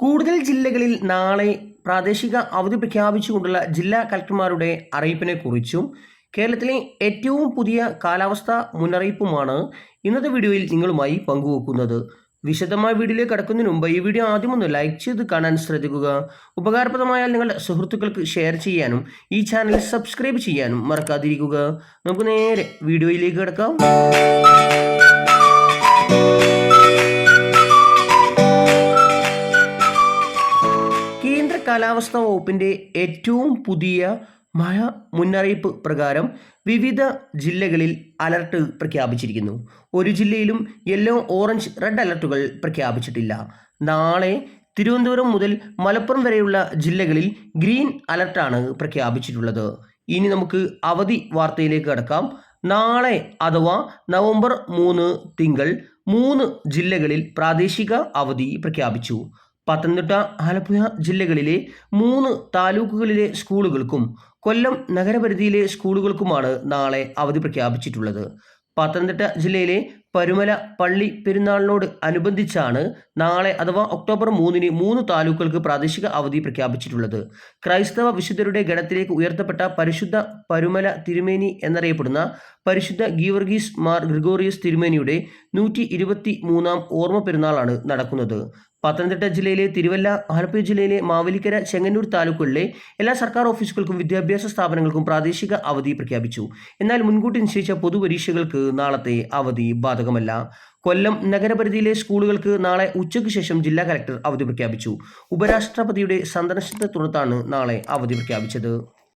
കൂടുതൽ ജില്ലകളിൽ നാളെ പ്രാദേശിക അവധി പ്രഖ്യാപിച്ചുകൊണ്ടുള്ള ജില്ലാ കലക്ടർമാരുടെ അറിയിപ്പിനെ കുറിച്ചും കേരളത്തിലെ ഏറ്റവും പുതിയ കാലാവസ്ഥാ മുന്നറിയിപ്പുമാണ് ഇന്നത്തെ വീഡിയോയിൽ നിങ്ങളുമായി പങ്കുവെക്കുന്നത്. വിശദമായ വീഡിയോയിലേക്ക് കടക്കുന്നതിന് മുമ്പ് ഈ വീഡിയോ ആദ്യം ഒന്ന് ലൈക്ക് ചെയ്ത് കാണാൻ ശ്രദ്ധിക്കുക. ഉപകാരപ്രദമായാൽ നിങ്ങളുടെ സുഹൃത്തുക്കൾക്ക് ഷെയർ ചെയ്യാനും ഈ ചാനൽ സബ്സ്ക്രൈബ് ചെയ്യാനും മറക്കാതിരിക്കുക. നമുക്ക് നേരെ വീഡിയോയിലേക്ക് കിടക്കാം. കാലാവസ്ഥാ വകുപ്പിന്റെ ഏറ്റവും പുതിയ മഴ മുന്നറിയിപ്പ് പ്രകാരം വിവിധ ജില്ലകളിൽ അലർട്ട് പ്രഖ്യാപിച്ചിരിക്കുന്നു. ഒരു ജില്ലയിലും യെല്ലോ ഓറഞ്ച് റെഡ് അലർട്ടുകൾ പ്രഖ്യാപിച്ചിട്ടില്ല. നാളെ തിരുവനന്തപുരം മുതൽ മലപ്പുറം വരെയുള്ള ജില്ലകളിൽ ഗ്രീൻ അലർട്ടാണ് പ്രഖ്യാപിച്ചിട്ടുള്ളത്. ഇനി നമുക്ക് അവധി വാർത്തയിലേക്ക് കടക്കാം. നാളെ അഥവാ നവംബർ മൂന്ന് തിങ്കൾ മൂന്ന് ജില്ലകളിൽ പ്രാദേശിക അവധി പ്രഖ്യാപിച്ചു. പത്തനംതിട്ട ആലപ്പുഴ ജില്ലകളിലെ മൂന്ന് താലൂക്കുകളിലെ സ്കൂളുകൾക്കും കൊല്ലം നഗരപരിധിയിലെ സ്കൂളുകൾക്കുമാണ് നാളെ അവധി പ്രഖ്യാപിച്ചിട്ടുള്ളത്. പത്തനംതിട്ട ജില്ലയിലെ പരുമല പള്ളി പെരുന്നാളിനോട് അനുബന്ധിച്ചാണ് നാളെ അഥവാ ഒക്ടോബർ മൂന്നിന് മൂന്ന് താലൂക്കുകൾക്ക് പ്രാദേശിക അവധി പ്രഖ്യാപിച്ചിട്ടുള്ളത്. ക്രൈസ്തവ വിശുദ്ധരുടെ ഗണത്തിലേക്ക് ഉയർത്തപ്പെട്ട പരിശുദ്ധ പരുമല തിരുമേനി എന്നറിയപ്പെടുന്ന പരിശുദ്ധ ഗീവർഗീസ് മാർ ഗ്രിഗോറിയസ് തിരുമേനിയുടെ നൂറ്റി ഇരുപത്തി മൂന്നാം ഓർമ്മ പെരുന്നാളാണ് നടക്കുന്നത്. പത്തനംതിട്ട ജില്ലയിലെ തിരുവല്ല ആലപ്പുഴ ജില്ലയിലെ മാവേലിക്കര ചെങ്ങന്നൂർ താലൂക്കുകളിലെ എല്ലാ സർക്കാർ ഓഫീസുകൾക്കും വിദ്യാഭ്യാസ സ്ഥാപനങ്ങൾക്കും പ്രാദേശിക അവധി പ്രഖ്യാപിച്ചു. എന്നാൽ മുൻകൂട്ടി നിശ്ചയിച്ച പൊതുപരീക്ഷകൾക്ക് നാളത്തെ അവധി ബാധകമല്ല. കൊല്ലം നഗരപരിധിയിലെ സ്കൂളുകൾക്ക് നാളെ ഉച്ചയ്ക്ക് ശേഷം ജില്ലാ കലക്ടർ അവധി പ്രഖ്യാപിച്ചു. ഉപരാഷ്ട്രപതിയുടെ സന്ദർശനത്തെ തുടർന്നാണ് നാളെ അവധി പ്രഖ്യാപിച്ചത്.